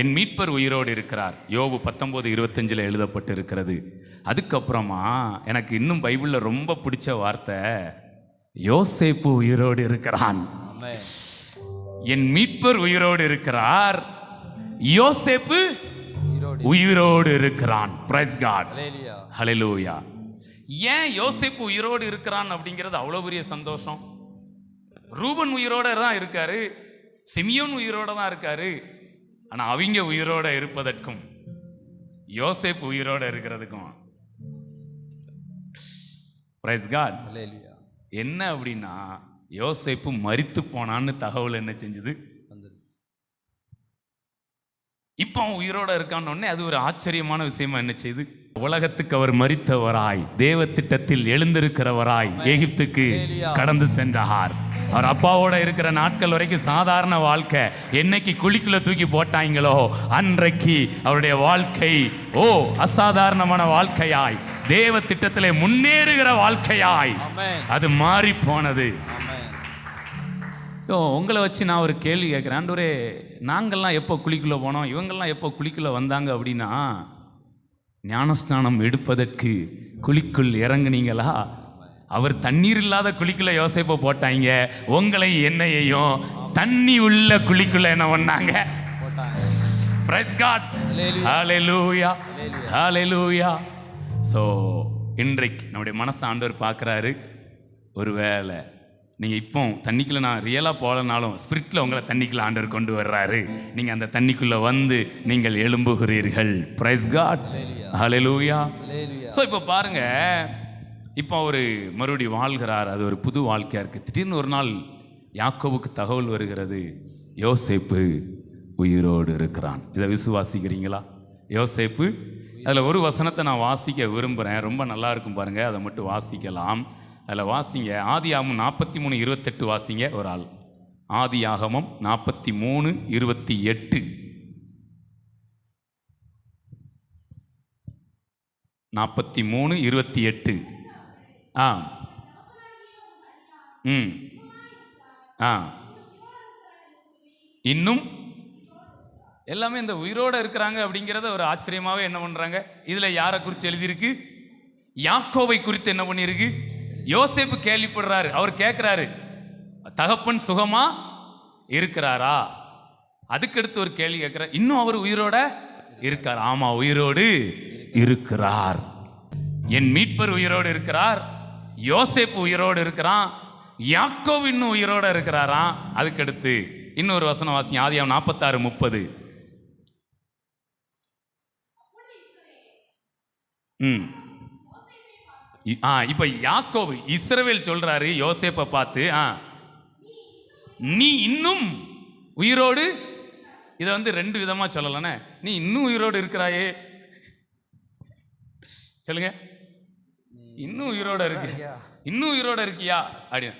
என் மீட்பர் உயிரோடு இருக்கிறார். யோபு பத்தொம்போது இருபத்தஞ்சில் எழுதப்பட்டு இருக்கிறது அதுக்கப்புறமா எனக்கு இன்னும் பைபிளில் ரொம்ப பிடிச்ச வார்த்தை யோசேப்பு உயிரோடு இருக்கிறான். என் மீட்பர் உயிரோடு இருக்கிறார். யோசேப்பு உயிரோடு இருக்கிறான். Praise God hallelujah. ஏன் யோசேப்பு உயிரோடு இருக்கிறான் அப்படிங்கிறது அவ்வளோ பெரிய சந்தோஷம்? ரூபன் உயிரோட தான் இருக்காரு. சிமியோன் உயிரோட தான் இருக்காரு. ஆனா அவங்க உயிரோட இருப்பதற்கும் யோசேப்பு உயிரோட இருக்கிறதுக்கும். பிரைஸ் காட் என்ன அப்படின்னா யோசேப்பு மரித்து போனான்னு தகவல் என்ன செஞ்சது? இப்போ உயிரோட இருக்கான்னு அது ஒரு ஆச்சரியமான விஷயமா என்ன செய்து உலகத்துக்கு அவர் மரித்தவராய் தேவ திட்டத்தில் எழுந்திருக்கிறவராய் எகிப்துக்கு கடந்து சென்றார் அவர் அப்பாவோட இருக்கிற நாட்கள் வரைக்கும் சாதாரண வாழ்க்கை. என்னைக்கு குழிக்குள்ள தூக்கி போட்டாங்களோ அன்றைக்கு அவருடைய வாழ்க்கை ஓ அசாதாரணமான வாழ்க்கையாய். தேவ திட்டத்திலே முன்னேறுகிற வாழ்க்கையாய். அது மாறி போனது. உங்களை வச்சு நான் ஒரு கேள்வி கேட்குறேன் ஆண்டவரே நாங்கள்லாம் எப்போ குழிக்குள்ளே போனோம்? இவங்கெல்லாம் எப்போ குழிக்குள்ளே வந்தாங்க அப்படின்னா ஞானஸ்நானம் எடுப்பதற்கு குழிக்குள் இறங்குனீங்களா? அவர் தண்ணீர் இல்லாத குழிக்குள்ள யோசிப்ப போட்டாங்க. உங்களை என்னையையும் தண்ணி உள்ள குழிக்குள்ள என்ன பண்ணாங்க. ஸோ இன்றைக்கு நம்முடைய மனசை ஆண்டவர் பார்க்குறாரு. ஒருவேளை நீங்கள் இப்போ தண்ணிக்குள்ளே நான் ரியலாக போகலனாலும் ஸ்பிரிட்டில் உங்களை தண்ணிக்குள்ளே ஆண்டவர் கொண்டு வர்றாரு. நீங்கள் அந்த தண்ணிக்குள்ளே வந்து நீங்கள் எழும்புகிறீர்கள். பிரைஸ் காட் ஹalleluya ஸோ இப்போ பாருங்க. இப்போ அவர் மறுபடியும் வாழ்கிறார். அது ஒரு புது வாழ்க்கையாக இருக்குது திடீர்னு ஒரு நாள் யாக்கோவுக்கு தகவல் வருகிறது. யோசேப்பு உயிரோடு இருக்கிறான். இதை விசுவாசிக்கிறீங்களா? யோசேப்பு அதில் ஒரு வசனத்தை நான் வாசிக்க விரும்புகிறேன் ரொம்ப நல்லா இருக்கும் பாருங்கள் அதை மட்டும் வாசிக்கலாம். அதில் வாசிங்க. ஆதி ஆகமம் நாற்பத்தி மூணு இருபத்தெட்டு வாசிங்க. ஒரு ஆள். ஆதி ஆகமம் நாற்பத்தி மூணு இருபத்தி எட்டு நாற்பத்தி மூணு இருபத்தி எட்டு ஆ ம். ஆ இன்னும்? எல்லாமே இந்த உயிரோடு இருக்கிறாங்க அப்படிங்கிறத ஒரு ஆச்சரியமாகவே என்ன பண்ணுறாங்க இதில் யாரை குறித்து எழுதியிருக்கு? யாக்கோவை குறித்து என்ன பண்ணியிருக்கு? யோசேப்பு கேள்விப்படுறாரு. அவர் கேட்குறாரு தகப்பன் சுகமா இருக்கிறாரா? அதுக்கடுத்து ஒரு கேள்வி கேட்குறார் இன்னும் அவர் உயிரோட இருக்கார். ஆமாம் உயிரோடு இருக்கிறார். என் மீட்பர் உயிரோடு இருக்கிறார். யோசேப்பு உயிரோடு இருக்கிறான் யாக்கோவ் இன்னும் உயிரோடு இருக்கிறாராம். அதுக்கடுத்து இன்னொரு வசன வாசிங்க ஆதியம் நாற்பத்தாறு முப்பது. ம். ஆ இப்போ யாக்கோவு இஸ்ரவேல் சொல்கிறாரு யோசேப்பை பார்த்து ஆ. நீ இன்னும் உயிரோடு? இதை வந்து ரெண்டு விதமாக சொல்லலைண்ணே நீ இன்னும் உயிரோடு இருக்கிறாயே? சொல்லுங்கள் இன்னும் உயிரோட இருக்கு இன்னும் உயிரோட இருக்கியா? அப்படின்னு.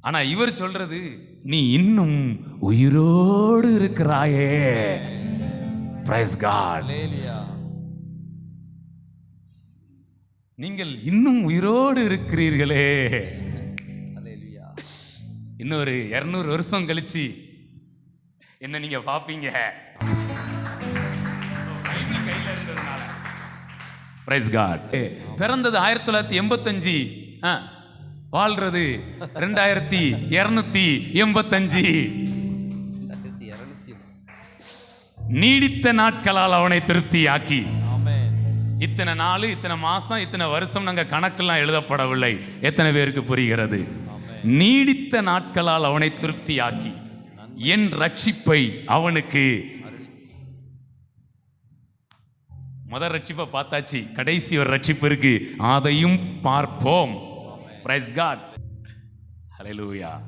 ஆனா இவர் சொல்றது நீ இன்னும் உயிரோடு இருக்கிறாயே. பிரைஸ் காட் நீங்கள் இன்னும் உயிரோடு இருக்கிறீர்களே. இன்னொரு இரநூறு வருஷம் கழிச்சு என்ன நீங்க பாப்பீங்க. பிரைஸ் காட் பிறந்தது ஆயிரத்தி தொள்ளாயிரத்தி எண்பத்தஞ்சு. ஆ, வாழ்றது ரெண்டாயிரத்தி இரநூத்தி எண்பத்தஞ்சு. நீடித்த நாட்களால் அவனை திருப்தியாக்கி. ஆக்கி இத்தனை நாள் இத்தனை மாசம் இத்தனை வருஷம் நாங்க கணக்கெல்லாம் எழுதப்படவில்லை. எத்தனை பேருக்கு புரிகிறது? நீடித்த நாட்களால் அவனை திருப்தியாக்கி. என் ரட்சிப்பை அவனுக்கு முதல் ரட்சிப்பை பார்த்தாச்சு. கடைசி ஒரு ரட்சிப்பு இருக்கு. அதையும் பார்ப்போம். பிரைஸ் காட் ஹalleluya